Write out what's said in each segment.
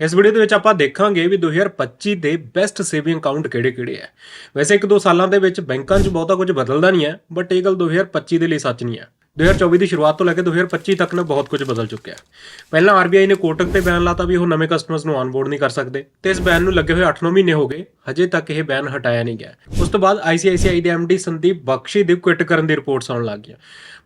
ਇਸ ਵੀਡੀਓ ਦੇ ਵਿੱਚ ਆਪਾਂ ਦੇਖਾਂਗੇ ਵੀ 2025 ਦੇ ਬੈਸਟ ਸੇਵਿੰਗ ਅਕਾਊਂਟ ਕਿਹੜੇ-ਕਿਹੜੇ ਹੈ ਵੈਸੇ ਇੱਕ ਦੋ ਸਾਲਾਂ ਦੇ ਵਿੱਚ ਬੈਂਕਾਂ 'ਚ ਬਹੁਤਾ ਕੁਝ ਬਦਲਦਾ ਨਹੀਂ ਹੈ ਬਟ ਇਹ ਗੱਲ 2025 ਦੇ ਲਈ ਸੱਚ ਨਹੀਂ ਹੈ 2024 ਦੀ ਸ਼ੁਰੂਆਤ ਤੋਂ ਲੈ ਕੇ 2025 ਤੱਕ ਨਾ ਬਹੁਤ ਕੁਝ ਬਦਲ ਚੁੱਕਿਆ ਹੈ। ਪਹਿਲਾਂ ਆਰਬੀਆਈ ਨੇ ਕੋਟਕ ਤੇ ਬੈਨ ਲਾਤਾ ਵੀ ਉਹ ਨਵੇਂ ਕਸਟਮਰਸ ਨੂੰ ਆਨਬੋਰਡ ਨਹੀਂ ਕਰ ਸਕਦੇ। ਤੇ ਇਸ ਬੈਨ ਨੂੰ ਲੱਗੇ ਹੋਏ 8-9 ਮਹੀਨੇ ਹੋ ਗਏ, ਹਜੇ ਤੱਕ ਇਹ ਬੈਨ ਹਟਾਇਆ ਨਹੀਂ ਗਿਆ। ਉਸ ਤੋਂ ਬਾਅਦ ICICI ਦੇ MD ਸੰਦੀਪ ਬਖਸ਼ੀ ਦੀ ਕੁਇਟ ਕਰਨ ਦੀ ਰਿਪੋਰਟਸ ਆਉਣ ਲੱਗ ਗਈਆਂ।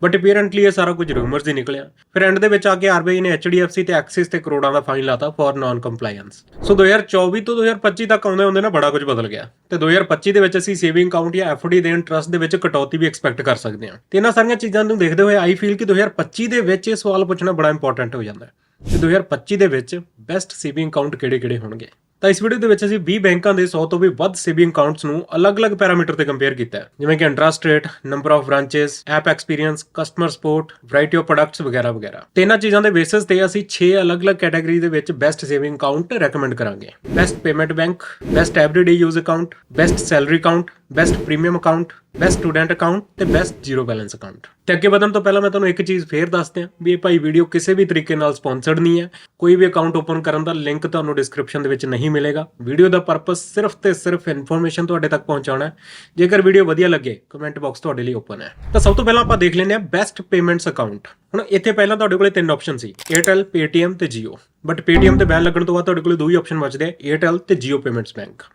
ਬਟ ਅਪੀਅਰੈਂਟਲੀ ਇਹ ਸਾਰਾ ਕੁਝ ਰੂਮਰਸ ਹੀ ਨਿਕਲਿਆ। ਫਿਰ ਐਂਡ ਦੇ ਵਿੱਚ ਆ ਕੇ ਆਰਬੀਆਈ ਨੇ HDFC ਤੇ ਐਕਸਿਸ ਤੇ ਕਰੋੜਾਂ ਦਾ ਫਾਈਨ ਲਾਤਾ ਫॉर ਨਾਨ ਕੰਪਲਾਈਐਂਸ ਸੋ 2024 ਤੋਂ 2025 ਤੱਕ ਆਉਂਦੇ ਹੁੰਦੇ ਨਾ ਬੜਾ ਕੁਝ ਬਦਲ ਗਿਆ। ਤੇ 2025 ਦੇ ਵਿੱਚ ਅਸੀਂ ਸੇਵਿੰਗ ਅਕਾਊਂਟ ਜਾਂ ਐਫਡੀ ਦੇ ਇੰਟਰਸਟ ਦੇ ਵਿੱਚ ਕਟੌਤੀ ਵੀ ਐਕਸਪੈਕਟ ਕਰ ਸਕਦੇ ਹਾਂ। ਤੇ ਇਹਨਾਂ ਸਾਰੀਆਂ ਚੀਜ਼ਾਂ ਨੂੰ ਦੇਖਦੇ ਹੋਏ ਆਈ ਫੀਲ ਕਿ 2025 ਦੇ ਵਿੱਚ ਇਹ ਸਵਾਲ ਪੁੱਛਣਾ ਬੜਾ ਇੰਪੋਰਟੈਂਟ ਹੋ ਜਾਂਦਾ ਹੈ ਕਿ 2025 ਦੇ ਵਿੱਚ ਬੈਸਟ ਸੇਵਿੰਗ ਅਕਾਊਂਟ ਕਿਹੜੇ-ਕਿਹੜੇ ਹੋਣਗੇ? ਤਾਂ ਇਸ ਵੀਡੀਓ ਦੇ ਵਿੱਚ ਅਸੀਂ 20 ਬੈਂਕਾਂ ਦੇ 100 ਤੋਂ ਵੀ ਵੱਧ ਸੇਵਿੰਗ ਅਕਾਊਂਟਸ ਨੂੰ ਅਲੱਗ-ਅਲੱਗ ਪੈਰਾਮੀਟਰ ਤੇ ਕੰਪੇਅਰ ਕੀਤਾ ਹੈ। ਜਿਵੇਂ ਕਿ interest rate number of branches app experience customer support variety of products ਵਗੈਰਾ ਵਗੈਰਾ। ਤੇ ਇਹਨਾਂ ਚੀਜ਼ਾਂ ਦੇ ਬੇਸਿਸ ਤੇ ਅਸੀਂ 6 ਅਲੱਗ-ਅਲੱਗ ਕੈਟਾਗਰੀ ਦੇ ਵਿੱਚ ਬੈਸਟ ਸੇਵਿੰਗ ਅਕਾਊਂਟ ਰეკਮੈਂਡ ਕਰਾਂਗੇ। Best payment bank best everyday use account best salary account best premium account best student account ਤੇ ਬੈਸਟ ਜ਼ੀਰੋ ਬੈਲੈਂਸ ਅਕਾਊਂਟ ਤੇ ਅੱਗੇ ਵਧਣ ਤੋਂ ਪਹਿਲਾਂ ਮੈਂ ਤੁਹਾਨੂੰ ਇੱਕ ਚੀਜ਼ ਫੇਰ ਦੱਸ ਦਿਆਂ ਵੀ ਇਹ ਭਾਈ ਵੀਡੀਓ ਕਿਸੇ ਵੀ ਤਰੀਕੇ ਨਾਲ ਸਪਾਂਸਰਡ ਨਹੀਂ ਹੈ। ਕੋਈ ਵੀ ਅਕਾਊਂਟ ਓਪਨ ਕਰਨ ਦਾ ਲਿੰਕ ਤੁਹਾਨੂੰ ਡਿਸਕ੍ਰਿਪਸ਼ਨ ਦੇ ਵਿੱਚ ਨਹੀਂ ਮਿਲੇਗਾ। ਵੀਡੀਓ ਦਾ ਪਰਪਸ ਸਿਰਫ ਤੇ ਸਿਰਫ ਇਨਫੋਰਮੇਸ਼ਨ ਤੁਹਾਡੇ ਤੱਕ ਪਹੁੰਚਾਉਣਾ ਹੈ। ਜੇਕਰ ਵੀਡੀਓ ਵਧੀਆ ਲੱਗੇ ਕਮੈਂਟ ਬਾਕਸ ਤੁਹਾਡੇ ਲਈ ਓਪਨ ਹੈ। ਤਾਂ ਸਭ ਤੋਂ ਪਹਿਲਾਂ ਆਪਾਂ ਦੇਖ ਲੈਂਦੇ ਹਾਂ ਬੈਸਟ ਪੇਮੈਂਟਸ ਅਕਾਊਂਟ ਹੁਣ ਇੱਥੇ ਪਹਿਲਾਂ ਤੁਹਾਡੇ ਕੋਲੇ ਤਿੰਨ ਆਪਸ਼ਨ ਸੀ, Airtel, Paytm ਤੇ Jio ਬਟ Paytm ਤੇ ਬੈਨ ਲੱਗਣ ਤੋਂ ਬਾਅਦ ਤੁਹਾਡੇ ਕੋਲੇ ਦੋ ਹੀ ਆਪਸ਼ਨ ਬਚਦੇ ਆ, Airtel ਤੇ Jio Payments Bank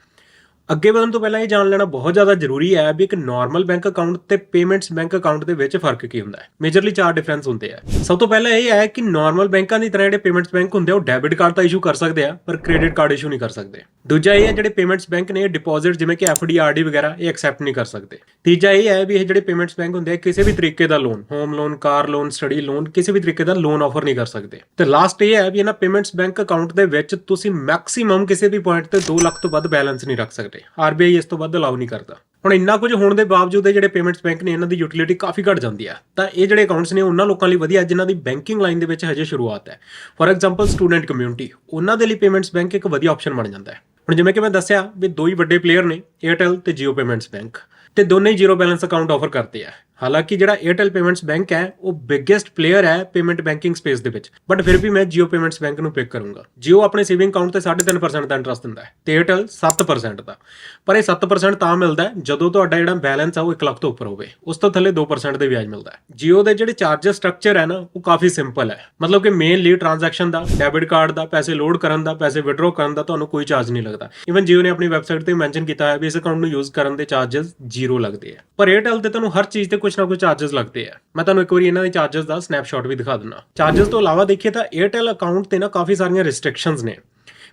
ਅੱਗੇ ਵਧਣ ਤੋਂ ਪਹਿਲਾਂ ਇਹ ਜਾਣ ਲੈਣਾ ਬਹੁਤ ਜ਼ਿਆਦਾ ਜ਼ਰੂਰੀ ਹੈ ਵੀ ਇੱਕ ਨਾਰਮਲ ਬੈਂਕ ਅਕਾਊਂਟ ਤੇ ਪੇਮੈਂਟਸ ਬੈਂਕ ਅਕਾਊਂਟ ਦੇ ਵਿੱਚ ਫ਼ਰਕ ਕੀ ਹੁੰਦਾ ਹੈ। ਮੇਜਰਲੀ ਚਾਰ ਡਿਫਰੈਂਸ ਹੁੰਦੇ ਆ। ਸਭ ਤੋਂ ਪਹਿਲਾਂ ਇਹ ਹੈ ਕਿ ਨਾਰਮਲ ਬੈਂਕਾਂ ਦੀ ਤਰ੍ਹਾਂ ਜਿਹੜੇ ਪੇਮੈਂਟਸ ਬੈਂਕ ਹੁੰਦੇ ਆ, ਉਹ ਡੈਬਿਟ ਕਾਰਡ ਤਾਂ ਇਸ਼ੂ ਕਰ ਸਕਦੇ ਆ, ਪਰ ਕ੍ਰੈਡਿਟ ਕਾਰਡ ਇਸ਼ੂ ਨਹੀਂ ਕਰ ਸਕਦੇ। ਦੂਜਾ ਇਹ ਹੈ ਜਿਹੜੇ ਪੇਮੈਂਟਸ ਬੈਂਕ ਨੇ ਡਿਪੋਜ਼ਿਟ ਜਿਵੇਂ ਕਿ ਐਫਡੀ ਆਰਡੀ ਵਗੈਰਾ, ਇਹ ਐਕਸੈਪਟ ਨਹੀਂ ਕਰ ਸਕਦੇ। ਤੀਜਾ ਇਹ ਹੈ ਵੀ ਇਹ ਜਿਹੜੇ ਪੇਮੈਂਟਸ ਬੈਂਕ ਹੁੰਦੇ ਆ ਕਿਸੇ ਵੀ ਤਰੀਕੇ ਦਾ loan home loan car loan study loan ਕਿਸੇ ਵੀ ਤਰੀਕੇ ਦਾ ਲੋਨ ਆਫਰ ਨਹੀਂ ਕਰ ਸਕਦੇ। ਤੇ ਲਾਸਟ ਇਹ ਹੈ ਵੀ ਇਹਨਾਂ ਪੇਮੈਂਟਸ ਬੈਂਕ ਅਕਾਊਂਟ ਦੇ ਵਿੱਚ ਤੁਸੀਂ ਮੈਕਸਿਮਮ ਕਿਸੇ ਵੀ ਪੁਆਇੰਟ ਤੇ 2 ਲੱਖ ਤੋਂ ਵੱਧ ਬੈਲੈਂਸ ਨਹੀਂ ਰੱਖ ਸਕਦੇ। ਆਰਬੀਆਈ ਇਸ ਤੋਂ ਵੱਧ ਅਲਾਉ ਨਹੀਂ ਕਰਦਾ। ਹੁਣ ਇੰਨਾ ਕੁਝ ਹੋਣ ਦੇ ਬਾਵਜੂਦ ਇਹ ਜਿਹੜੇ ਪੇਮੈਂਟਸ ਬੈਂਕ ਨੇ ਇਹਨਾਂ ਦੀ ਯੂਟਿਲਿਟੀ ਕਾਫੀ ਘਟ ਜਾਂਦੀ ਆ ਤਾਂ ਇਹ ਜਿਹੜੇ ਅਕਾਊਂਟਸ ਨੇ ਉਹਨਾਂ ਲੋਕਾਂ ਲਈ ਵਧੀਆ, ਜਿਨ੍ਹਾਂ ਦੀ ਬੈਂਕਿੰਗ ਲਾਈਨ ਦੇ ਵਿੱਚ ਹਜੇ ਸ਼ੁਰੂਆਤ ਹੈ। ਫੋਰ ਐਗਜ਼ਾਮਪਲ ਸਟੂਡੈਂਟ ਕਮਿਊਨਿਟੀ ਉਹਨਾਂ ਦੇ ਲਈ ਪੇਮੈਂਟਸ ਬੈਂਕ ਇੱਕ ਵਧੀਆ ਆਪਸ਼ਨ ਬਣ ਜਾਂਦਾ ਹੈ। ਹੁਣ ਜਿਵੇਂ ਕਿ ਮੈਂ ਦੱਸਿਆ ਵੀ ਦੋ ਹੀ ਵੱਡੇ ਪਲੇਅਰ ਨੇ, Airtel ਤੇ Jio Payments Bank ਤੇ ਦੋਨੇ ਹੀ ਜ਼ੀਰੋ ਬੈਲੈਂਸ ਅਕਾਊਂਟ ਆਫਰ ਕਰਦੇ ਆ। ਹਾਲਾਂਕਿ ਜਿਹੜਾ Airtel Payments Bank ਹੈ, ਉਹ ਬਿਗੇਸਟ ਪਲੇਅਰ ਹੈ ਪੇਮੈਂਟ ਬੈਂਕਿੰਗ ਸਪੇਸ ਦੇ ਵਿੱਚ। ਬਟ ਫਿਰ ਵੀ ਮੈਂ Jio Payments Bank ਨੂੰ ਪਿਕ ਕਰੂੰਗਾ। Jio ਆਪਣੇ ਸੇਵਿੰਗ ਅਕਾਊਂਟ ਤੇ 3.5% ਦਾ ਇੰਟਰਸਟ ਦਿੰਦਾ ਹੈ। ਤੇ Airtel 7% ਦਾ। ਪਰ ਇਹ 7% ਤਾਂ ਮਿਲਦਾ ਜਦੋਂ ਤੁਹਾਡਾ ਜਿਹੜਾ ਬੈਲੈਂਸ ਆ ਉਹ 1 ਲੱਖ ਤੋਂ ਉੱਪਰ ਹੋਵੇ। ਉਸ ਤੋਂ ਥੱਲੇ 2% ਦੇ ਵਿਆਜ ਮਿਲਦਾ ਹੈ। Jio ਦੇ ਜਿਹੜੇ ਚਾਰਜਸ ਸਟਰਕਚਰ ਹੈ ਨਾ, ਉਹ ਕਾਫੀ ਸਿੰਪਲ ਹੈ। ਮਤਲਬ ਕਿ ਮੇਨਲੀ ਟ੍ਰਾਂਜੈਕਸ਼ਨ ਦਾ ਡੈਬਿਟ ਕਾਰਡ ਦਾ, ਪੈਸੇ ਲੋਡ ਕਰਨ ਦਾ, ਪੈਸੇ ਵਿਡਰੋ ਕਰਨ ਦਾ ਤੁਹਾਨੂੰ ਕੋਈ ਚਾਰਜ ਨਹੀਂ ਲੱਗਦਾ। ਇਵਨ Jio ਨੇ ਆਪਣੀ ਵੈਬਸਾਈਟ ਤੇ ਮੈਂਸ਼ਨ ਕੀਤਾ ਹੈ ਵੀ ਇਸ ਅਕਾਊਂਟ ਨੂੰ ਯੂਜ਼ ਕਰਨ ਦੇ ਚਾਰजेस ਜ਼ੀਰੋ ਲੱਗਦੇ ਆ ਪਰ Airtel ਤੇ ਤੁਹਾਨੂੰ ਹਰ ਚੀਜ਼ ਤੇ ਕੁਝ ਨਾ ਕੁਝ ਚਾਰजेस ਲੱਗਦੇ ਆ। ਮੈਂ ਤੁਹਾਨੂੰ ਇੱਕ ਵਾਰੀ ਇਹਨਾਂ ਦੇ ਚਾਰजेस ਦਾ ਸਨੈਪਸ਼ਾਟ ਵੀ ਦਿਖਾ ਦਿੰਦਾ। ਚਾਰजेस ਤੋਂ ਇਲਾਵਾ ਦੇਖੀਏ ਤਾਂ Airtel ਅਕਾਊਂਟ ਤੇ ਨਾ ਕਾਫੀ ਸਾਰੀਆਂ ਰੈਸਟ੍ਰਿਕਸ਼ਨਸ ਨੇ।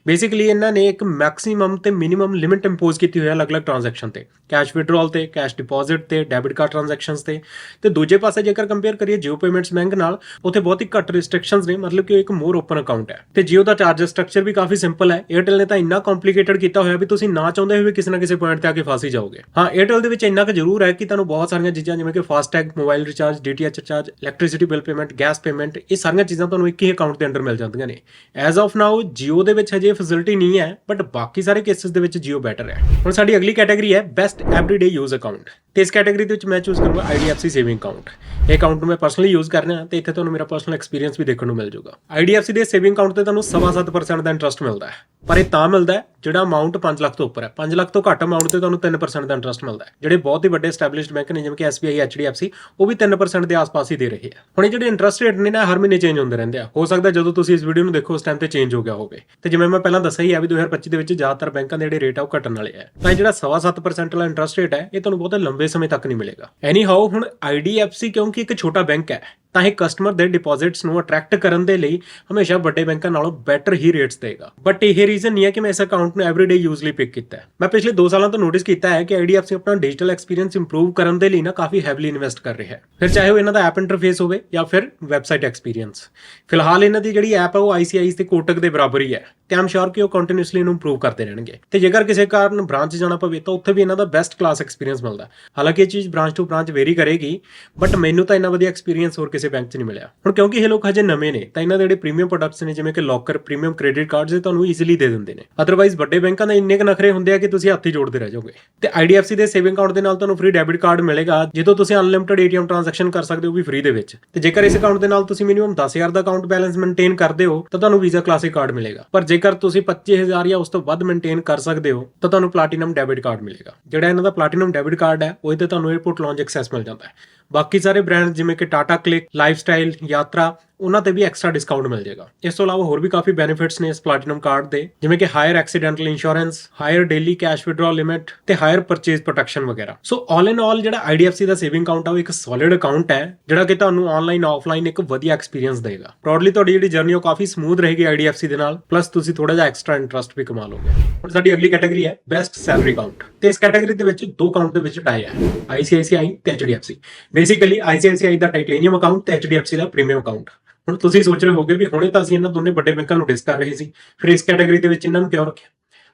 ਬੇਸਿਕਲੀ ਇਹਨਾਂ ਨੇ ਇੱਕ ਮੈਕਸਿਮਮ ਤੇ ਮਿਨੀਮਮ ਲਿਮਿਟ ਇੰਪੋਜ਼ ਕੀਤੀ ਹੋਈ ਹੈ ਅਲੱਗ-ਅਲੱਗ ਟ੍ਰਾਂਜੈਕਸ਼ਨ ਤੇ। ਕੈਸ਼ ਵਿਡਰੋਲ ਤੇ ਕੈਸ਼ ਡਿਪੋਜ਼ਿਟ ਤੇ ਡੈਬਿਟ ਕਾਰਡ ਟ੍ਰਾਂਜੈਕਸ਼ਨਸ ਤੇ। ਤੇ ਦੂਜੇ ਪਾਸੇ ਜੇਕਰ ਕੰਪੇਅਰ ਕਰੀਏ Jio Payments Bank ਨਾਲ, ਉੱਥੇ ਬਹੁਤ ਹੀ ਘੱਟ ਰੈਸਟ੍ਰਿਕਸ਼ਨਸ ਨੇ, ਮਤਲਬ ਕਿ ਉਹ ਇੱਕ ਮੋਰ ਓਪਨ ਅਕਾਊਂਟ ਹੈ। ਤੇ Jio ਦਾ ਚਾਰਜਰ ਸਟਰਕਚਰ ਵੀ ਕਾਫੀ ਸਿੰਪਲ ਹੈ। Airtel ਨੇ ਤਾਂ ਇੰਨਾ ਕੰਪਲਿਕੇਟਡ ਕੀਤਾ ਹੋਇਆ ਵੀ ਤੁਸੀਂ ਨਾ ਚਾਹੁੰਦੇ ਹੋਏ ਵੀ ਕਿਸੇ ਨਾ ਕਿਸੇ ਪੁਆਇੰਟ ਤੇ ਆ ਕੇ ਫਸ ਹੀ ਜਾਓਗੇ। ਹਾਂ, Airtel ਦੇ ਵਿੱਚ ਇੰਨਾ ਕੁ ਜ਼ਰੂਰ ਹੈ ਕਿ ਤੁਹਾਨੂੰ ਬਹੁਤ ਸਾਰੀਆਂ ਚੀਜ਼ਾਂ ਜਿਵੇਂ ਕਿ FASTag mobile recharge DTH recharge electricity bill payment gas payment ਇਹ ਸਾਰੀਆਂ ਚੀਜ਼ਾਂ ਤੁਹਾਨੂੰ ਇੱਕ ਹੀ ਅਕਾਊਂਟ ਦੇ ਅੰਡਰ ਮਿਲ ਜਾਂਦੀਆਂ ਨੇ। ਐਜ਼ ਆਫ ਨਾਓ Jio ਦੇ ਵਿੱਚ ਹਜੇ ਫੈਸਿਲਿਟੀ ਨਹੀਂ ਹੈ ਬਟ ਬਾਕੀ ਸਾਰੇ ਕੇਸਿਸ ਦੇ ਵਿੱਚ Jio ਬੈਟਰ ਹੈ। ਹੁਣ ਸਾਡੀ ਅਗਲੀ ਕੈਟਾਗਰੀ ਹੈ ਬੈਸਟ ਐਵਰੀਡੇ ਯੂਜ਼ ਅਕਾਊਂਟ ਤੇ ਇਸ ਕੈਟਾਗਰੀ ਦੇ ਵਿੱਚ ਮੈਂ ਚੂਜ਼ ਕਰੂੰਗਾ IDFC ਸੇਵਿੰਗ ਅਕਾਊਂਟ ਇਹ ਅਕਾਊਂਟ ਨੂੰ ਮੈਂ ਪਰਸਨਲੀ ਯੂਜ਼ ਕਰ ਰਿਹਾ, ਤੇ ਇੱਥੇ ਤੁਹਾਨੂੰ ਮੇਰਾ ਪਰਸਨਲ ਐਕਸਪੀਰੀਅੰਸ ਵੀ ਦੇਖਣ ਨੂੰ ਮਿਲ ਜਾਊਗਾ। IDFC ਦੇ ਸੇਵਿੰਗ ਅਕਾਊਂਟ ਤੇ ਤੁਹਾਨੂੰ 7.5% ਦਾ ਇੰਟਰਸਟ ਮਿਲਦਾ ਹੈ। ਪਰ ਇਹ ਤਾਂ ਮਿਲਦਾ ਹੈ ਜਿਹੜਾ ਅਮਾਉਂਟ 5 ਲੱਖ ਤੋਂ ਉੱਪਰ ਹੈ। 5 ਲੱਖ ਤੋਂ ਘੱਟ ਅਮਾਉਂਟ ਤੇ ਤੁਹਾਨੂੰ 3% ਦਾ ਇੰਟਰਸਟ ਮਿਲਦਾ ਹੈ। ਜਿਹੜੇ ਬਹੁਤ ਹੀ ਵੱਡੇ ਐਸਟੈਬਲਿਸ਼ਡ ਬੈਂਕ ਨੇ, ਜਿਵੇਂ ਕਿ SBI HDFC ਉਹ ਵੀ 3% ਦੇ ਆਸ-ਪਾਸ ਹੀ ਦੇ ਰਹੇ ਆ ਹੁਣ ਇਹ ਜਿਹੜੇ ਇੰਟਰਸਟ ਰੇਟ ਨੇ ਨਾ ਹਰ ਮਹੀਨੇ ਚੇਂਜ ਹੁੰਦੇ ਰਹਿੰਦੇ ਆ। ਹੋ ਸਕਦਾ ਜਦੋਂ ਤੁਸੀਂ ਇਸ ਵੀਡੀਓ ਨੂੰ ਦੇਖੋ, ਉਸ ਟਾਈਮ ਤੇ ਚੇਂਜ ਹੋ ਗਿਆ ਹੋਵੇ। ਤੇ ਜਿਵੇਂ ਮੈਂ ਪਹਿਲਾਂ ਦੱਸਿਆ ਹੀ ਆ ਵੀ 2025 ਦੇ ਵਿੱਚ ਜ਼ਿਆਦਾਤਰ ਬੈਂਕਾਂ ਦੇ ਜਿਹੜੇ ਰੇਟ ਆ ਉਹ ਘਟਣ ਵਾਲੇ ਆ। ਤਾਂ ਇਹ ਜਿਹੜਾ 7.5% ਵਾਲਾ ਇੰਟਰਸਟ ਰੇਟ ਹੈ ਇਹ ਤੁਹਾਨੂੰ ਬਹੁਤ ਲੰਬੇ ਸਮੇਂ ਤੱਕ ਨਹੀਂ ਮਿਲੇਗਾ। ਐਨੀ ਹਾਊ ਹੁਣ IDFC ਕਿਉਂਕਿ ਇੱਕ ਛੋਟਾ ਬੈਂਕ ਹੈ ਤਾਂ ਇਹ ਕਸਟਮਰ ਦੇ ਡਿਪੋਜ਼ਿਟਸ ਨੂੰ ਅਟਰੈਕਟ ਕਰਨ ਦੇ ਲਈ ਹਮੇਸ਼ਾ ਵੱਡੇ ਬੈਂਕਾਂ ਨਾਲੋਂ ਬੈਟਰ ਹੀ ਰੇਟਸ ਦੇਗਾ। ਬਟ ਇਹ ਰੀਜ਼ਨ ਨਹੀਂ ਹੈ ਕਿ ਮੈਂ ਇਸ ਅਕਾਊਂਟ ਨੂੰ ਐਵਰੀਡੇ ਯੂਜ਼ ਲਈ ਪਿਕ ਕੀਤਾ ਹੈ। ਮੈਂ ਪਿਛਲੇ 2 ਸਾਲਾਂ ਤੋਂ ਨੋਟਿਸ ਕੀਤਾ ਹੈ ਕਿ IDFC ਆਪਣਾ ਡਿਜੀਟਲ ਐਕਸਪੀਰੀਅੰਸ ਇੰਪਰੂਵ ਕਰਨ ਦੇ ਲਈ ਨਾ ਕਾਫੀ ਹੈਵਲੀ ਇਨਵੈਸਟ ਕਰ ਰਿਹਾ ਹੈ। ਫਿਰ ਚਾਹੇ ਉਹ ਇਹਨਾਂ ਦਾ ਐਪ ਇੰਟਰਫੇਸ ਹੋਵੇ ਜਾਂ ਫਿਰ ਵੈਬਸਾਈਟ ਐਕਸਪੀਰੀਅੰਸ ਫਿਲਹਾਲ ਇਹਨਾਂ ਦੀ ਜਿਹੜੀ ਐਪ ਹੈ ਉਹ ICICI ਤੇ ਕੋਟਕ ਦੇ ਬਰਾਬਰ ਹੀ ਹੈ। ਤੇ ਆਮ ਸ਼ੋਰ ਕਿ ਉਹ ਕੰਟੀਨਿਊਸਲੀ ਇਹਨੂੰ ਇੰਪਰੂਵ ਕਰਦੇ ਰਹਿਣਗੇ। ਤੇ ਜੇਕਰ ਕਿਸੇ ਕਾਰਨ ਬ੍ਰਾਂਚ ਜਾਣਾ ਪਵੇ ਤਾਂ ਉੱਥੇ ਵੀ ਇਹਨਾਂ ਦਾ ਬੈਸਟ ਕਲਾਸ ਐਕਸਪੀਰੀਅੰਸ ਮਿਲਦਾ ਹਾਲਾਂਕਿ ਇਹ ਚੀਜ਼ ਬ੍ਰਾਂਚ ਟੂ ਬ੍ਰਾਂਚ ਵੇਰੀ ਕਰੇਗੀ ਬਟ ਮੈਨੂੰ ਤਾਂ ਇੰਨਾ ਵਧੀਆ ਐਕਸਪੀਰੀਅੰਸ ਹੋਰ ਕਿਸੇ ਕਿਸੇ ਬੈਂਕ 'ਚ ਨਹੀਂ ਮਿਲਿਆ। ਹੁਣ ਕਿਉਂਕਿ ਇਹ ਲੋਕ ਹਜੇ ਨਵੇਂ ਨੇ, ਤਾਂ ਇਹਨਾਂ ਦੇ ਜਿਹੜੇ ਪ੍ਰੀਮੀਅਮ ਪ੍ਰੋਡਕਟਸ ਨੇ, ਜਿਵੇਂ ਕਿ ਲੋਕਰ ਪ੍ਰੀਮੀਅਮ ਕ੍ਰੈਡਿਟ ਕਾਰਡਸ ਇਹ ਤੁਹਾਨੂੰ ਈਜ਼ੀਲੀ ਦੇ ਦਿੰਦੇ ਨੇ। ਅਦਰਵਾਈਜ਼ ਵੱਡੇ ਬੈਂਕਾਂ ਦਾ ਇੰਨੇ ਕੁ ਨਖਰੇ ਹੁੰਦੇ ਆ ਕਿ ਤੁਸੀਂ ਹੱਥ ਹੀ ਜੋੜਦੇ ਰਹਿ ਜਾਓਗੇ। ਤੇ IDFC ਦੇ ਸੇਵਿੰਗ ਅਕਾਊਂਟ ਦੇ ਨਾਲ ਤੁਹਾਨੂੰ ਫ੍ਰੀ ਡੈਬਿਟ ਕਾਰਡ ਮਿਲੇਗਾ। ਜਦੋਂ ਤੁਸੀਂ ਅਨਲਿਮਿਟਿਡ ATM ਟ੍ਰਾਂਜੈਕਸ਼ਨ ਕਰ ਸਕਦੇ ਹੋ ਵੀ ਫ੍ਰੀ ਦੇ ਵਿੱਚ। ਤੇ ਜੇਕਰ ਇਸ ਅਕਾਊਂਟ ਦੇ ਨਾਲ ਤੁਸੀਂ ਮਿਨੀਮਮ 10000 ਦਾ ਅਕਾਊਂਟ ਬੈਲੈਂਸ ਮੇਨਟੇਨ ਕਰਦੇ ਹੋ, ਤਾਂ ਤੁਹਾਨੂੰ ਵੀਜ਼ਾ ਕਲਾਸਿਕ ਕਾਰਡ ਮਿਲੇਗਾ। ਪਰ ਜੇਕਰ ਤੁਸੀਂ 25000 ਜਾਂ ਉਸ ਤੋਂ ਵੱਧ ਮੇਨਟੇਨ ਕਰ ਸਕਦੇ ਹੋ, ਤਾਂ ਤੁਹਾਨੂੰ ਪਲੈਟੀਨਮ ਡੈਬਿਟ ਕਾਰਡ ਮਿਲੇਗਾ। ਜਿਹੜਾ ਇਹਨਾਂ ਦਾ ਪਲੈਟੀਨਮ ਡੈਬਿਟ ਕਾਰਡ ਹੈ ਉਹਦੇ ਤੇ ਤੁਹਾਨੂੰ 에어ਪੋਰਟ ਲੌਂਜ ਐਕਸੈਸ ਮਿਲ ਜਾਂਦਾ ਹੈ। ਬਾਕੀ ਸਾਰੇ ਬ੍ਰਾਂਡ ਜਿਵੇਂ ਕਿ ਟਾਟਾ ਕਲਿਕ ਲਾਈਫਸਟਾਈਲ ਯਾਤਰਾ ਉਹਨਾਂ ਤੇ ਵੀ ਐਕਸਟਰਾ ਡਿਸਕਾਊਂਟ ਮਿਲ ਜਾਏਗਾ। ਇਸ ਤੋਂ ਇਲਾਵਾ ਹੋਰ ਵੀ ਕਾਫੀ ਬੈਨੀਫਿਟਸ ਨੇ ਇਸ ਪਲੈਟੀਨਮ ਕਾਰਡ ਦੇ, ਜਿਵੇਂ ਕਿ higher accidental insurance higher daily cash withdrawal limit ਤੇ ਹਾਇਰ ਪਰਚੇਜ਼ ਪ੍ਰੋਟੈਕਸ਼ਨ ਵਗੈਰਾ। ਸੋ ਆਲ ਇਨ ਆਲ ਜਿਹੜਾ IDFC ਦਾ ਸੇਵਿੰਗ ਅਕਾਊਂਟ ਆ, ਉਹ ਇੱਕ ਸੋਲਿਡ ਅਕਾਊਂਟ ਹੈ, ਜਿਹੜਾ ਕਿ ਤੁਹਾਨੂੰ ਆਨਲਾਈਨ ਆਫਲਾਈਨ ਇੱਕ ਵਧੀਆ ਐਕਸਪੀਰੀਅੰਸ ਦੇਗਾ। ਪ੍ਰੋਡਲੀ ਤੁਹਾਡੀ ਜਿਹੜੀ ਜਰਨੀ ਉਹ ਕਾਫੀ ਸਮੂਥ ਰਹੇਗੀ IDFC ਦੇ ਨਾਲ ਪਲੱਸ ਤੁਸੀਂ ਥੋੜਾ ਜਿਹਾ ਐਕਸਟਰਾ ਇੰਟਰਸਟ ਵੀ ਕਮਾ ਲਓਗੇ। ਹੁਣ ਸਾਡੀ ਅਗਲੀ ਕੈਟਾਗਰੀ ਹੈ ਬੈਸਟ ਸੈਲਰੀ ਅਕਾਊਂਟ ਤੇ ਇਸ ਕੈਟਾਗਰੀ ਦੇ ਵਿੱਚ ਦੋ ਅਕਾਊਂਟ ਦੇ ਵਿੱਚ ਟਾਈ ਹੈ ICICI ਤੇ HDFC ਬੇਸਿਕਲੀ ICICI ਦਾ ਟਾਈਟੇਨੀਅਮ ਅਕਾਊਂਟ ਤੇ HDFC ਦਾ ਪ੍ਰੀਮੀਅਮ ਅਕਾਊਂਟ ਹੁਣ ਤੁਸੀਂ ਸੋਚ ਰਹੇ ਹੋਗੇ ਵੀ ਹੁਣੇ ਤਾਂ ਅਸੀਂ ਇਹਨਾਂ ਦੋਨੇ ਵੱਡੇ ਬੈਂਕਾਂ ਨੂੰ ਡਿਸ ਕਰ ਰਹੇ ਸੀ, ਫਿਰ ਇਸ ਕੈਟਾਗਰੀ ਦੇ ਵਿੱਚ ਇਹਨਾਂ ਨੂੰ ਕਿਉਂ ਰੱਖਿਆ?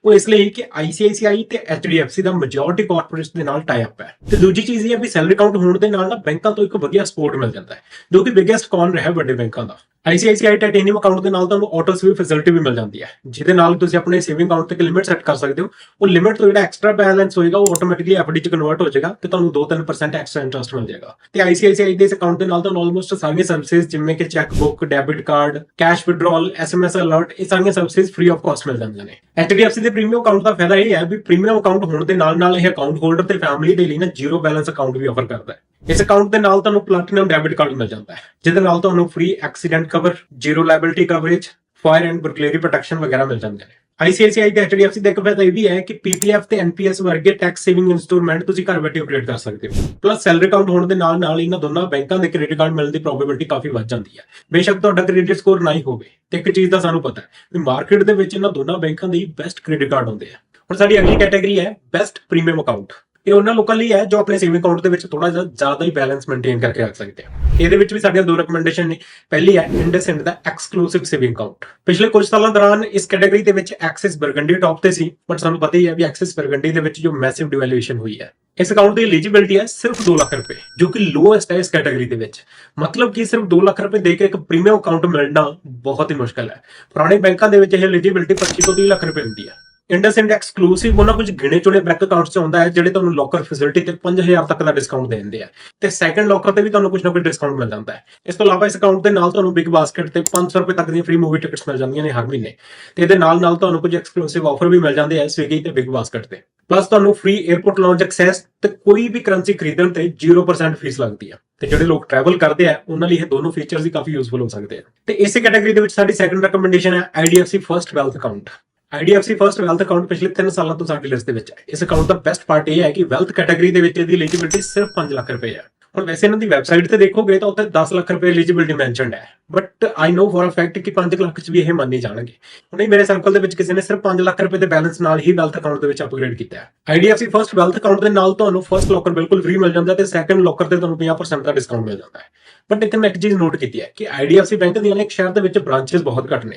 ਉਹ ਇਸ ਲਈ ਕਿ ICICI ਤੇ HDFC ਦਾ ਮੈਜੋਰਟੀ ਕਾਰਪੋਰੇਟਸ ਦੇ ਨਾਲ ਟਾਈ ਅਪ ਹੈ। ਤੇ ਦੂਜੀ ਚੀਜ਼ ਇਹ ਹੈ ਵੀ ਸੈਲਰੀ ਕਾਊਂਟ ਹੋਣ ਦੇ ਨਾਲ ਨਾ ਬੈਂਕਾਂ ਤੋਂ ਇੱਕ ਵਧੀਆ ਸਪੋਰਟ ਮਿਲ ਜਾਂਦਾ ਹੈ, ਜੋ ਕਿ ਬਿਗੇਸਟ ਕੌਨ ਰਿਹਾ ਵੱਡੇ ਬੈਂਕਾਂ ਦਾ। ICICI ਟਾਈਟੇਨੀਅਮ ਅਕਾਊਂਟ ਦੇ ਨਾਲ ਤੁਹਾਨੂੰ ਆਟੋ ਸਵੀਪ ਫੈਸਿਲਿਟੀ ਵੀ ਮਿਲ ਜਾਂਦੀ ਹੈ। ਜਿਹਦੇ ਨਾਲ ਤੁਸੀਂ ਆਪਣੇ ਸੇਵਿੰਗ ਅਕਾਊਂਟ ਤੇ ਇੱਕ ਲਿਮਿਟ ਸੈੱਟ ਕਰ ਸਕਦੇ ਹੋ। ਉਹ ਲਿਮਿਟ ਤੋਂ ਜਿਹੜਾ ਐਕਸਟਰਾ ਬੈਲੈਂਸ ਹੋਏਗਾ, ਉਹ ਆਟੋਮੈਟਿਕਲੀ FD ਚ ਕਨਵਰਟ ਹੋ ਜਾਏਗਾ ਤੇ ਤੁਹਾਨੂੰ 2-3% ਐਕਸਟਰਾ ਇੰਟਰਸਟ ਮਿਲ ਜਾਏਗਾ। ਤੇ ICICI ਦੇ ਇਸ ਅਕਾਊਂਟ ਦੇ ਨਾਲ ਤੁਹਾਨੂੰ ਆਲਮੋਸਟ ਸਾਰੀਆਂ ਸਰਵਿਸਿਜ਼ ਜਿਵੇਂ ਕਿ cheque book debit card cash withdrawal SMS alert ਇਹ ਸਾਰੀਆਂ ਸਰਵਿਸਿਜ਼ ਫ੍ਰੀ ਆਫ ਕਾਸਟ ਮਿਲ ਜਾਂਦੀਆਂ ਨੇ। HDFC ਦੇ ਪ੍ਰੀਮੀਅਮ ਅਕਾਊਂਟ ਦਾ ਫਾਇਦਾ ਇਹ ਹੈ ਵੀ ਪ੍ਰੀਮੀਅਮ ਅਕਾਊਂਟ ਹੋਣ ਦੇ ਨਾਲ ਨਾਲ ਇਹ ਅਕਾਊਂਟ ਹੋਲਡਰ ਤੇ ਫੈਮਿਲੀ ਦੇ ਲਈ ਨਾ ਜ਼ੀਰੋ ਬੈਲੈਂਸ ਅਕਾਊਂਟ ਵੀ ਆਫਰ ਕਰਦਾ ਹੈ। ਇਸ ਅਕਾਊਂਟ ਦੇ ਨਾਲ ਤੁਹਾਨੂੰ ਪਲੈਟੀਨਮ ਡੈਬਿਟ ਕਾਰਡ ਮਿਲ ਜਾਂਦਾ ਹੈ, ਜਿਹਦੇ ਨਾਲ ਤੁਹਾਨੂੰ free accident cover zero liability coverage fire and burglary protection ਵਗੈਰਾ ਮਿਲ ਜਾਂਦੇ ਨੇ। ICICI ਤੇ HDFC ਦਾ ਇੱਕ ਤਾਂ ਇਹ ਵੀ ਹੈ ਕਿ PPF ਤੇ NPS ਵਰਗੇ ਟੈਕਸ ਸੇਵਿੰਗ ਇੰਸਟਾਲਮੈਂਟ ਤੁਸੀਂ ਘਰ ਬੈਠੇ ਅਪਡੇਟ ਕਰ ਸਕਦੇ ਹੋ। ਪਲੱਸ ਸੈਲਰੀ ਅਕਾਊਂਟ ਹੋਣ ਦੇ ਨਾਲ ਨਾਲ ਇਹਨਾਂ ਦੋਨਾਂ ਬੈਂਕਾਂ ਦੇ ਕ੍ਰੈਡਿਟ ਕਾਰਡ ਮਿਲਣ ਦੀ ਪ੍ਰੋਬੇਬਿਲਿਟੀ ਕਾਫੀ ਵੱਧ ਜਾਂਦੀ ਹੈ। ਬੇਸ਼ੱਕ ਤੁਹਾਡਾ ਕ੍ਰੈਡਿਟ ਸਕੋਰ ਨਾ ਹੀ ਹੋਵੇ, ਤੇ ਇੱਕ ਚੀਜ਼ ਦਾ ਸਾਨੂੰ ਪਤਾ ਹੈ ਵੀ ਮਾਰਕੀਟ ਦੇ ਵਿੱਚ ਇਹਨਾਂ ਦੋਨਾਂ ਬੈਂਕਾਂ ਦੇ ਬੈਸਟ ਕ੍ਰੈਡਿਟ ਕਾਰਡ ਹੁੰਦੇ ਆ। ਹੁਣ ਸਾਡੀ ਅਗਲੀ ਕੈਟਾਗਰੀ ਹੈ ਬੈਸਟ ਪ੍ਰੀਮੀਅਮ ਅਕਾਊਂਟ ਇਹ ਉਹਨਾਂ ਲੋਕਾਂ ਲਈ ਹੈ ਜੋ ਆਪਣੇ ਸੇਵਿੰਗ ਅਕਾਊਂਟ ਦੇ ਵਿੱਚ ਥੋੜਾ ਜਿਹਾ ਜ਼ਿਆਦਾ ਹੀ ਬੈਲੈਂਸ ਮੇਨਟੇਨ ਕਰਕੇ ਰੱਖ ਸਕਦੇ ਆ। ਇਹਦੇ ਵਿੱਚ ਵੀ ਸਾਡੀਆਂ ਦੋ ਰეკਮੈਂਡੇਸ਼ਨ ਨੇ। ਪਹਿਲੀ ਹੈ ਇੰਡਸਇੰਡ ਦਾ ਐਕਸਕਲੂਸਿਵ ਸੇਵਿੰਗ ਅਕਾਊਂਟ ਪਿਛਲੇ ਕੁਝ ਸਾਲਾਂ ਦੌਰਾਨ ਇਸ ਕੈਟਾਗਰੀ ਦੇ ਵਿੱਚ ਐਕਸਿਸ ਬਰਗੰਡੀ ਟੌਪ ਤੇ ਸੀ ਬਟ ਸਾਨੂੰ ਪਤਾ ਹੀ ਹੈ ਵੀ ਐਕਸਿਸ ਬਰਗੰਡੀ ਦੇ ਵਿੱਚ ਜੋ ਮੈਸਿਵ ਡਿਵੈਲੂਏਸ਼ਨ ਹੋਈ ਹੈ। ਇਸ ਅਕਾਊਂਟ ਦੀ ਐਲੀਜੀਬਿਲਟੀ ਹੈ ਸਿਰਫ 2 ਲੱਖ ਰੁਪਏ, ਜੋ ਕਿ ਲੋਐਸਟ ਹੈ ਇਸ ਕੈਟਾਗਰੀ ਦੇ ਵਿੱਚ। ਮਤਲਬ ਕਿ ਸਿਰਫ 2 ਲੱਖ ਰੁਪਏ ਦੇ ਕੇ ਇੱਕ ਪ੍ਰੀਮੀਅਮ ਅਕਾਊਂਟ ਮਿਲਣਾ ਬਹੁਤ ਹੀ ਮੁਸ਼ਕਲ ਹੈ। ਪੁਰਾਣੇ ਬੈਂਕਾਂ ਦੇ ਵਿੱਚ ਇਹ ਐਲੀਜੀਬਿਲਟੀ 25 ਤੋਂ 30 ਲੱਖ ਰੁਪਏ ਹੁੰਦੀ ਹੈ। ਇੰਡਸ ਇੰਡ ਐਕਸਕਲੂਸਿਵ ਉਹਨਾਂ ਕੁਝ ਗਿਣੇ ਚੁਣੇ ਬੈਂਕ ਅਕਾਊਂਟਸ 'ਚ ਆਉਂਦਾ ਹੈ, ਜਿਹੜੇ ਤੁਹਾਨੂੰ ਲੋਕਰ ਫੈਸਿਲਿਟੀ ਤੇ 5000 ਤੱਕ ਦਾ ਡਿਸਕਾਊਂਟ ਦੇ ਦਿੰਦੇ ਆ। ਤੇ ਸੈਕੰਡ ਲੋਕਰ ਤੇ ਵੀ ਤੁਹਾਨੂੰ ਕੁਝ ਨਾ ਕੁਝ ਡਿਸਕਾਊਂਟ ਮਿਲ ਜਾਂਦਾ ਹੈ। ਇਸ ਤੋਂ ਇਲਾਵਾ ਇਸ ਅਕਾਊਂਟ ਦੇ ਨਾਲ ਤੁਹਾਨੂੰ ਬਿਗ ਬਾਸਕਟ ਤੇ 500 ਰੁਪਏ ਤੱਕ ਦੀਆਂ ਫ੍ਰੀ ਮੂਵੀ ਟਿਕਟਸ ਮਿਲ ਜਾਂਦੀਆਂ ਨੇ ਹਰ ਮਹੀਨੇ। ਤੇ ਇਹਦੇ ਨਾਲ ਨਾਲ ਤੁਹਾਨੂੰ ਕੁਝ ਐਕਸਕਲੂਸਿਵ ਆਫਰ ਵੀ ਮਿਲ ਜਾਂਦੇ ਆ ਸਵਿਗੀ ਤੇ ਬਿਗ ਬਾਸਕਟ ਤੇ। ਪਲੱਸ ਤੁਹਾਨੂੰ ਫ੍ਰੀ 에어ਪੋਰਟ ਲਾਉਂਜ ਐਕਸੈਸ ਤੇ ਕੋਈ ਵੀ ਕਰੰਸੀ ਖਰੀਦਣ ਤੇ 0% ਫੀਸ ਲੱਗਦੀ ਆ। ਤੇ ਜਿਹੜੇ ਲੋਕ ਟਰੈਵਲ ਕਰਦੇ ਆ, ਉਹਨਾਂ ਲਈ ਇਹ ਦੋਨੋਂ ਫੀਚਰਸ ਹੀ ਕਾਫੀ ਯੂਸਫੁਲ ਹੋ ਸਕਦੇ ਆ। ਤੇ ਇਸੇ ਕੈਟਾਗਰੀ ਦੇ ਵਿੱਚ ਸਾਡੀ ਸੈਕੰਡ ਰეკਮੈਂਡੇਸ਼ਨ ਹੈ IDFC first wealth account IDFC first wealth account ਪਿਛਲੇ 3 ਸਾਲਾਂ ਤੋਂ ਸਾਡੀ ਲਿਸਟ ਦੇ ਵਿੱਚ ਹੈ। ਇਸ ਅਕਾਊਂਟ ਦਾ ਬੈਸਟ ਪਾਰਟ ਇਹ ਹੈ ਕਿ ਵੈਲਥ ਕੈਟਾਗਰੀ ਦੇ ਵਿੱਚ ਇਹਦੀ ਐਲੀਜੀਬਿਲਟੀ ਸਿਰਫ 5 ਲੱਖ ਰੁਪਏ ਹੈ। ਹੁਣ ਵੈਸੇ ਇਹਨਾਂ ਦੀ ਵੈਬਸਾਈਟ ਤੇ ਦੇਖੋਗੇ ਤਾਂ ਉੱਥੇ 10 ਲੱਖ ਰੁਪਏ ਐਲੀਜੀਬਿਲਟੀ ਮੈਂਸ਼ਨਡ ਹੈ। But I know for a fact ਕਿ 5 ਲੱਖ ਚ ਵੀ ਇਹ ਮੰਨੇ ਜਾਣਗੇ। ਹੁਣ ਮੇਰੇ ਸਰਕਲ ਦੇ ਵਿੱਚ ਕਿਸੇ ਨੇ ਸਿਰਫ 5 ਲੱਖ ਰੁਪਏ ਦੇ ਬੈਲੈਂਸ ਨਾਲ ਹੀ ਵੈਲਥ ਅਕਾਊਂਟ ਦੇ ਵਿੱਚ ਅਪਗ੍ਰੇਡ ਕੀਤਾ ਹੈ। IDFC ਫਰਸਟ ਵੈਲਥ ਅਕਾਊਂਟ ਦੇ ਨਾਲ ਤੁਹਾਨੂੰ ਫਰਸਟ ਲੋਕਰ ਬਿਲਕੁਲ ਫ੍ਰੀ ਮਿਲ ਜਾਂਦਾ ਤੇ ਸੈਕੰਡ ਲੋਕਰ ਤੇ ਤੁਹਾਨੂੰ 50% ਦਾ ਡਿਸਕਾਊਂਟ ਮਿਲ ਜਾਂਦਾ ਹੈ। ਬਟ ਇੱਥੇ ਮੈਂ ਇੱਕ ਚੀਜ਼ ਨੋਟ ਕੀਤੀ ਹੈ ਕਿ IDFC ਬੈਂਕ ਦੀਆਂ ਇੱਕ ਸ਼ਹਿਰ ਦੇ ਵਿੱਚ ਬ੍ਰਾਂਚਸ ਬਹੁਤ ਘੱਟ ਨੇ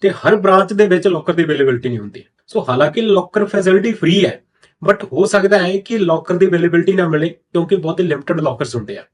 ਤੇ ਹਰ ਬ੍ਰਾਂਚ ਦੇ ਵਿੱਚ ਲੋਕਰ ਦੀ ਅਵੇਲੇਬਿਲਟੀ ਨਹੀਂ ਹੁੰਦੀ। ਸੋ ਹਾਲਾਂਕਿ ਲੋਕਰ ਫੈਸਿਲਿਟੀ ਫ੍ਰੀ ਹੈ ਬਟ ਹੋ ਸਕਦਾ ਹੈ ਕਿ ਲੋਕਰ ਦੀ ਅਵੇਲੇਬਿਲਟੀ ਨਾ ਮਿਲੇ, ਕਿਉਂਕਿ ਬਹੁਤ ਹੀ ਲਿਮਟਿਡ ਲੋਕਰਸ ਹੁੰਦੇ ਆ।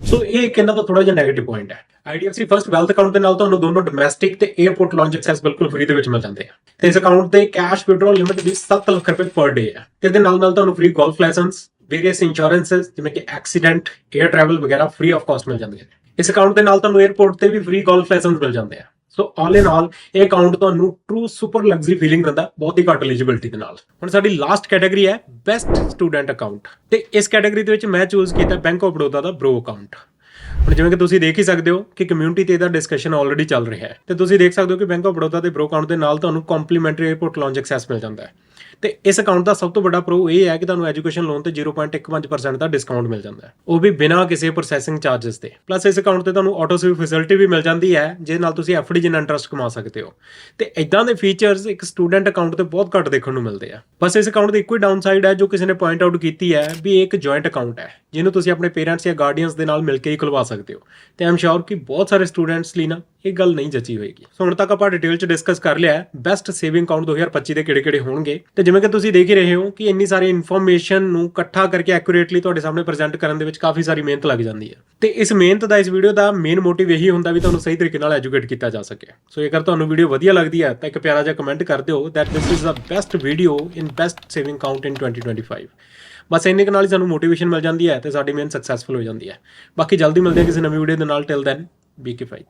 ਸੋ ਇਹ ਇੱਕ ਇਹਨਾਂ ਦਾ ਥੋੜਾ ਜਿਹਾ ਨੈਗੇਟਿਵ ਪੁਆਇੰਟ ਹੈ। IDFC ਫਰਸਟ ਵੈਲਥ ਅਕਾਊਂਟ ਦੇ ਨਾਲ ਤੁਹਾਨੂੰ ਦੋਨੋਂ ਡੋਮੈਸਟਿਕ ਤੇ 에어ਪੋਰਟ ਲੌਂਜ ਐਕਸੈਸ ਬਿਲਕੁਲ ਫ੍ਰੀ ਦੇ ਵਿੱਚ ਮਿਲ ਜਾਂਦੇ ਆ। ਤੇ ਇਸ ਅਕਾਊਂਟ ਤੇ ਕੈਸ਼ ਵਿਡਰਾਅਲ ਲਿਮਿਟ ਵੀ 7 ਲੱਖ ਰੁਪਏ ਪਰ ਡੇ ਹੈ। ਤੇ ਦੇ ਨਾਲ ਨਾਲ ਤੁਹਾਨੂੰ free golf licence various insurances ਜਿਵੇਂ ਕਿ ਐਕਸੀਡੈਂਟ 에ਅਰ ਟਰੈਵਲ ਵਗੈਰਾ ਫ੍ਰੀ ਆਫ ਕਾਸਟ ਮਿਲ ਜਾਂਦੇ ਨੇ ਇਸ ਅਕਾਊਂਟ ਦੇ ਨਾਲ ਤੁਹਾਨੂੰ 에어ਪੋਰਟ ਤੇ ਵੀ ਫ੍ਰੀ ਗੋਲਫ ਲਾਇਸੈਂਸ ਮਿਲ ਜਾਂਦੇ ਆ। ਸੋ ਆਲ ਇਨ ਆਲ ਇਹ ਅਕਾਊਂਟ ਤੁਹਾਨੂੰ ਟਰੂ ਸੁਪਰ ਲਗਜ਼ਰੀ ਫੀਲਿੰਗ ਦਿੰਦਾ, ਬਹੁਤ ਹੀ ਘੱਟ ਐਲੀਜੀਬਿਲਟੀ ਦੇ ਨਾਲ। ਹੁਣ ਸਾਡੀ ਲਾਸਟ ਕੈਟਾਗਰੀ ਹੈ ਬੈਸਟ ਸਟੂਡੈਂਟ ਅਕਾਊਂਟ ਤੇ ਇਸ ਕੈਟਾਗਰੀ ਦੇ ਵਿੱਚ ਮੈਂ ਚੂਜ਼ ਕੀਤਾ ਬੈਂਕ ਆਫ ਬੜੌਦਾ ਦਾ ਬ੍ਰੋ ਅਕਾਊਂਟ ਹੁਣ ਜਿਵੇਂ ਕਿ ਤੁਸੀਂ ਦੇਖ ਹੀ ਸਕਦੇ ਹੋ ਕਿ ਕਮਿਊਨਿਟੀ ਤੇ ਇਹਦਾ ਡਿਸਕਸ਼ਨ ਆਲਰੇਡੀ ਚੱਲ ਰਿਹਾ ਹੈ। ਤੇ ਤੁਸੀਂ ਦੇਖ ਸਕਦੇ ਹੋ ਕਿ ਬੈਂਕ ਆਫ ਬੜੌਦਾ ਦੇ ਬ੍ਰੋ ਅਕਾਊਂਟ ਦੇ ਨਾਲ ਤੁਹਾਨੂੰ ਕੰਪਲੀਮੈਂਟਰੀ 에어ਪੋਰਟ ਲੌਂਜ ਐਕਸੈਸ ਮਿਲ ਜਾਂਦਾ ਹੈ। ਤੇ ਇਸ ਅਕਾਊਂਟ ਦਾ ਸਭ ਤੋਂ ਵੱਡਾ ਪ੍ਰੋ ਇਹ ਹੈ ਕਿ ਤੁਹਾਨੂੰ ਐਜੂਕੇਸ਼ਨ ਲੋਨ ਤੇ 0.15% ਦਾ ਡਿਸਕਾਊਂਟ ਮਿਲ ਜਾਂਦਾ ਹੈ। ਉਹ ਵੀ ਬਿਨਾਂ ਕਿਸੇ ਪ੍ਰੋਸੈਸਿੰਗ ਚਾਰजेस 'ਤੇ ਪਲੱਸ ਇਸ ਅਕਾਊਂਟ ਤੇ ਤੁਹਾਨੂੰ ਆਟੋ ਸਵੀਪ ਫੈਸਿਲਿਟੀ ਵੀ ਮਿਲ ਜਾਂਦੀ ਹੈ, ਜਿਹਦੇ ਨਾਲ ਤੁਸੀਂ ਐਫਡੀ ਜਿੰਨਾ ਇੰਟਰਸਟ ਕਮਾ ਸਕਦੇ ਹੋ। ਤੇ ਇਦਾਂ ਦੇ ਫੀਚਰਸ ਇੱਕ ਸਟੂਡੈਂਟ ਅਕਾਊਂਟ ਤੇ ਬਹੁਤ ਘੱਟ ਦੇਖਣ ਨੂੰ ਮਿਲਦੇ ਆ। ਬਸ ਇਸ ਅਕਾਊਂਟ ਦੀ ਇੱਕੋ ਹੀ ਡਾਊਨਸਾਈਡ ਹੈ, ਜੋ ਕਿਸੇ ਨੇ ਪੁਆਇੰਟ ਆਊਟ ਕੀਤੀ ਹੈ, ਵੀ ਇਹ ਇੱਕ ਜੁਆਇੰਟ ਅਕਾਊਂਟ ਹੈ, ਜਿਹਨੂੰ ਤੁਸੀਂ ਆਪਣੇ ਪੇਰੈਂਟਸ ਜਾਂ ਗਾਰਡੀਅਨਸ ਦੇ ਨਾਲ ਮਿਲ ਕੇ ਹੀ ਖੁਲਵਾ ਸਕਦੇ ਹੋ। ਤੇ ਆਮ ਸ਼ੋਰ ਕਿ ਬਹੁਤ ਸਾਰੇ ਸਟੂਡੈਂਟਸ ਲਈ ਨਾ ਇਹ ਗੱਲ ਨਹੀਂ ਜਚੀ ਹੋਏਗੀ। ਸੋ ਹੁਣ ਤੱਕ ਆਪਾਂ ਡਿਟੇਲ ਚ ਡਿਸਕਸ ਕਰ ਲਿਆ ਹੈ ਬੈਸਟ ਸੇਵਿੰਗ ਅਕਾਊਂਟ 2025 ਦੇ ਕਿਹੜੇ-ਕਿਹੜੇ ਹੋਣਗੇ। ਤੇ ਜਿਵੇਂ ਕਿ ਤੁਸੀਂ ਦੇਖ ਹੀ ਰਹੇ ਹੋ ਕਿ ਇੰਨੀ ਸਾਰੀ ਇਨਫੋਰਮੇਸ਼ਨ ਨੂੰ ਇਕੱਠਾ ਕਰਕੇ ਐਕੂਰੇਟਲੀ ਤੁਹਾਡੇ ਸਾਹਮਣੇ ਪ੍ਰੈਜ਼ੈਂਟ ਕਰਨ ਦੇ ਵਿੱਚ ਕਾਫੀ ਸਾਰੀ ਮਿਹਨਤ ਲੱਗ ਜਾਂਦੀ ਹੈ। ਤੇ ਇਸ ਮਿਹਨਤ ਦਾ, ਇਸ ਵੀਡੀਓ ਦਾ ਮੇਨ ਮੋਟਿਵ ਇਹੀ ਹੁੰਦਾ ਵੀ ਤੁਹਾਨੂੰ ਸਹੀ ਤਰੀਕੇ ਨਾਲ ਐਜੂਕੇਟ ਕੀਤਾ ਜਾ ਸਕੇ। ਸੋ ਜੇਕਰ ਤੁਹਾਨੂੰ ਵੀਡੀਓ ਵਧੀਆ ਲੱਗਦੀ ਹੈ, ਤਾਂ ਇੱਕ ਪਿਆਰਾ ਜਿਹਾ ਕਮੈਂਟ ਕਰ ਦਿਓ that this is the best video in best saving account in 2025 ਬਸ ਇੰਨੇ ਕੁ ਨਾਲ ਹੀ ਸਾਨੂੰ ਮੋਟੀਵੇਸ਼ਨ ਮਿਲ ਜਾਂਦੀ ਹੈ ਤੇ ਸਾਡੀ ਮਿਹਨਤ ਸਕਸੈਸਫੁਲ ਹੋ ਜਾਂਦੀ ਹੈ। ਬਾਕੀ ਜਲਦੀ ਮਿਲਦੇ ਹਾਂ ਕਿਸੇ ਨਵੀਂ ਵੀਡੀਓ ਦੇ ਨਾਲ। Till then B K fight